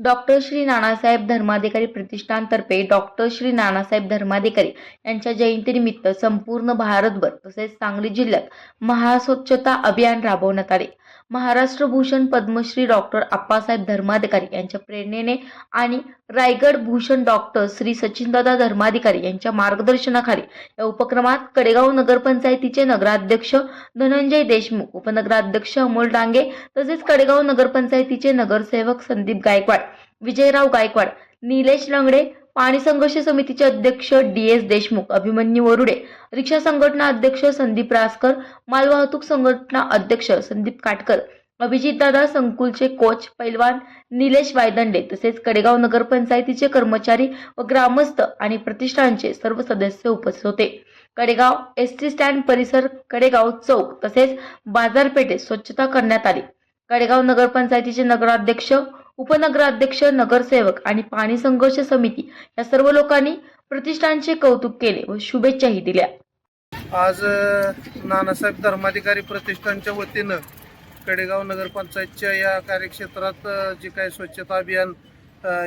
Doctor Shri Nanasaheb Dharmadhikari प्रतिष्ठानतर्फे doctor Shri Nanasaheb Dharmadhikari यांच्या जयंतीनिमित्त संपूर्ण भारतभर तसेच सांगली जिल्ह्यात महास्वच्छता अभियान राबवण्यात आले. महाराष्ट्र भूषण पद्मश्री डॉक्टर आप्पासाहेब धर्माधिकारी यांच्या प्रेरणेने आणि रायगड भूषण डॉक्टर श्री सचिनदादा धर्माधिकारी यांच्या मार्गदर्शनाखाली या उपक्रमात कडेगाव नगरपंचायतीचे नगराध्यक्ष धनंजय देशमुख उपनगराध्यक्ष अमोल डांगे तसेच कडेगाव नगरपंचायतीचे नगरसेवक संदीप गायकवाड विजयराव गायकवाड निलेश लंगडे पाणी संघर्ष समितीचे अध्यक्ष D S Deshmukh Abhimanyu Warude rickshaw संघटना अध्यक्ष संदीप रासकर मालवाहतूक संघटना अध्यक्ष संदीप काटकर अभिजितदादा संकुलचे कोच पैलवान निलेश वायदंडे तसेच कडेगाव नगरपंचायतीचे कर्मचारी व ग्रामस्थ आणि प्रतिष्ठानचे सर्व सदस्य उपस्थित होते. कडेगाव एस टी स्टँड परिसर कडेगाव चौक तसेच बाजारपेठेत स्वच्छता करण्यात आली. कडेगाव नगरपंचायतीचे नगराध्यक्ष उपनगराध्यक्ष नगरसेवक आणि पाणी संघर्ष समिती या सर्व लोकांनी प्रतिष्ठानचे कौतुक केले व शुभेच्छाही दिल्या. आज नानासाहेब धर्माधिकारी प्रतिष्ठानच्या वतीनं कडेगाव नगरपंचायतच्या या कार्यक्षेत्रात जे काही स्वच्छता अभियान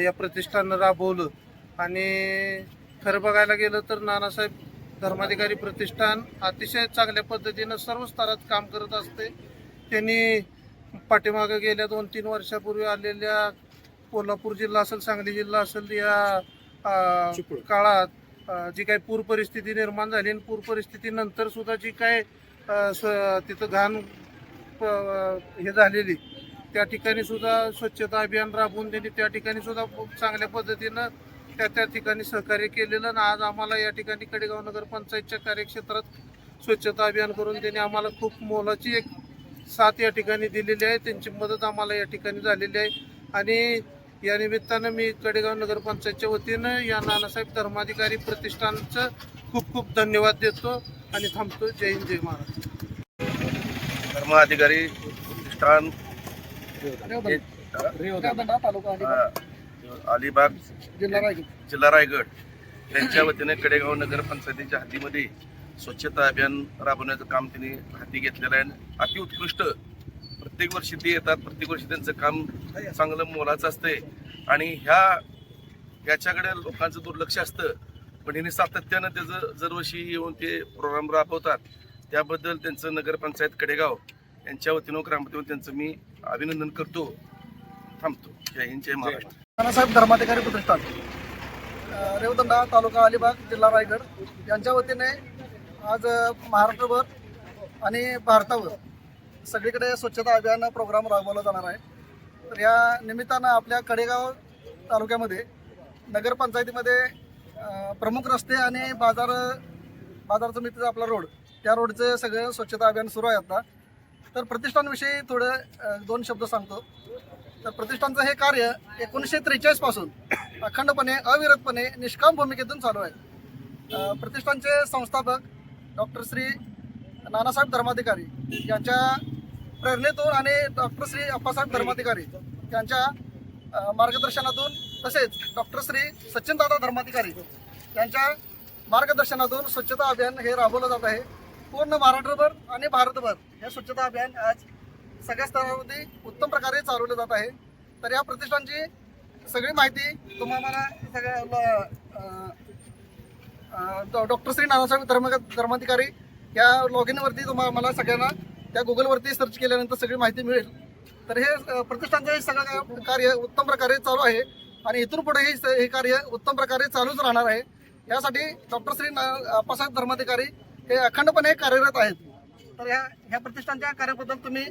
या प्रतिष्ठानं राबवलं आणि खरं बघायला गेलं तर नानासाहेब धर्माधिकारी प्रतिष्ठान अतिशय चांगल्या पद्धतीनं सर्व स्तरात काम करत असते. त्यांनी पाठीमागं गेल्या दोन तीन वर्षापूर्वी आलेल्या कोल्हापूर जिल्हा असेल सांगली जिल्हा असेल या काळात जी काही पूर परिस्थिती निर्माण झाली आणि पूर परिस्थितीनंतर सुद्धा जी काय तिथं घाण हे झालेली त्या ठिकाणी सुद्धा स्वच्छता अभियान राबवून त्यांनी त्या ठिकाणी सुद्धा खूप चांगल्या पद्धतीनं त्या त्या ठिकाणी सहकार्य केलेलं आणि आज आम्हाला या ठिकाणी कडेगाव नगरपंचायतच्या कार्यक्षेत्रात स्वच्छता अभियान करून त्यांनी आम्हाला खूप मोलाची एक साथ या ठिकाणी दिलेली आहे. त्यांची मदत आम्हाला या ठिकाणी झालेली आहे. आणि या निमित्तानं मी कडेगाव नगरपंचायतच्या वतीनं या नानासाहेब धर्माधिकारी प्रतिष्ठानचं खूप खूप धन्यवाद देतो आणि थांबतो. जय हिंद जय महाराज धर्माधिकारी प्रतिष्ठान अलिबाग. जिल्हा रायगड. यांच्या वतीने कडेगाव नगरपंचायतीच्या हद्दीमध्ये स्वच्छता अभियान राबवण्याचं काम त्यांनी हाती घेतलेलं आहे. अति उत्कृष्ट प्रत्येक वर्षी ते येतात. प्रत्येक वर्षी त्यांचं काम चांगलं मोलाचं असतंय. आणि ह्या याच्याकडे लोकांचं दुर्लक्ष असतं. पण यांनी सातत्यानं त्याचं दरवर्षी येऊन ते प्रोग्राम राबवतात. त्याबद्दल त्यांचं नगरपंचायत कडेगाव यांच्या वतीनं ग्रामपतीवर त्यांचं मी अभिनंदन करतो. थांबतो. जय हिंद जय महाराष्ट्र. नानासाहेब धर्माधिकारी प्रतिष्ठान रेवदंडा तालुका अलिबाग जिल्हा रायगड यांच्या वतीने आज महाराष्ट्रभर आणि भारतावर सगळीकडे स्वच्छता अभियान प्रोग्राम राबवला जाणार आहे. तर या निमित्तानं आपल्या कडेगाव तालुक्यामध्ये नगरपंचायतीमध्ये प्रमुख रस्ते आणि बाजार बाजार समितीचा आपला रोड त्या रोडचं सगळं स्वच्छता अभियान सुरू आहे आता. तर प्रतिष्ठानविषयी थोडं दोन शब्द सांगतो. तर प्रतिष्ठानचं हे कार्य एकोणीसशे त्रेचाळीसपासून अखंडपणे अविरतपणे निष्काम भूमिकेतून चालू आहे. प्रतिष्ठानचे संस्थापक डॉक्टर श्री नानासाहेब धर्माधिकारी यांच्या प्रेरणेतून आणि डॉक्टर श्री अप्पासाहेब धर्माधिकारी यांच्या मार्गदर्शनातून तसेच डॉक्टर श्री सचिनदादा धर्माधिकारी यांच्या मार्गदर्शनातून स्वच्छता अभियान हे राबवलं जात आहे. पूर्ण महाराष्ट्रभर आणि भारतभर हे स्वच्छता अभियान आज सगळ्या स्तरावरती उत्तम प्रकारे चालवलं जात आहे. तर या प्रतिष्ठानची सगळी माहिती तुम्हाला सगळ्या डॉक्टर श्री नानासाहेब धर्म धर्माधिकारी या लॉग इनवरती तुम्हाला मला सगळ्यांना त्या गुगलवरती सर्च केल्यानंतर सगळी माहिती मिळेल. तर हे प्रतिष्ठानचं हे सगळं कार्य उत्तम प्रकारे चालू आहे आणि इथून पुढेही स- हे कार्य उत्तम प्रकारे चालूच राहणार आहे. यासाठी डॉक्टर श्री ना अप्पासाहेब धर्माधिकारी हे अखंडपणे कार्यरत आहेत. तर ह्या ह्या प्रतिष्ठानच्या कार्याबद्दल तुम्ही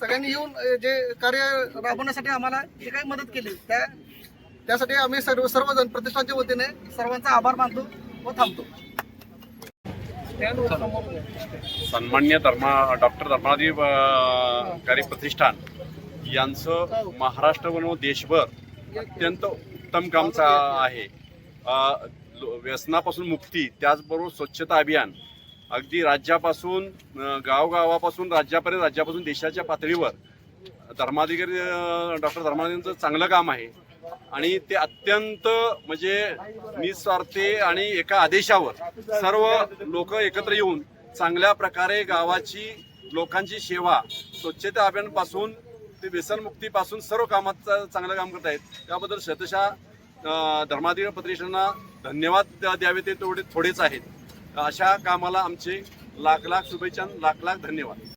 सगळ्यांनी येऊन जे कार्य राबवण्यासाठी आम्हाला जे काही मदत केली त्या त्यासाठी आम्ही सर्व सर्वजण प्रतिष्ठानच्या वतीने सर्वांचा आभार मानतो. व थांबतो. सन्मान्य धर्मा डॉक्टर धर्माधिकारी प्रतिष्ठान यांचं महाराष्ट्र व देशभर अत्यंत उत्तम काम चा आहे. व्यसनापासून मुक्ती त्याचबरोबर स्वच्छता अभियान. अगदी राज्यापासून गावगावापासून राज्यापर्यंत राज्यापासून देशाच्या पातळीवर धर्माधिकारी डॉक्टर धर्माधिकारींचं चांगलं काम आहे. आणि ते अत्यंत म्हणजे निस्वार्थी आणि एका आदेशावर सर्व लोक एकत्र येऊन चांगल्या प्रकारे गावाची लोकांची सेवा स्वच्छता अभियानपासून ते व्यसनमुक्तीपासून सर्व कामात चांगलं काम करत आहेत त्याबद्दल शतशः अं, धर्माधिकारी धन्यवाद द्यावे ते तेवढे थोडेच आहेत. अशा कामाला आमचे लाख लाख शुभेच्छा लाख लाख धन्यवाद.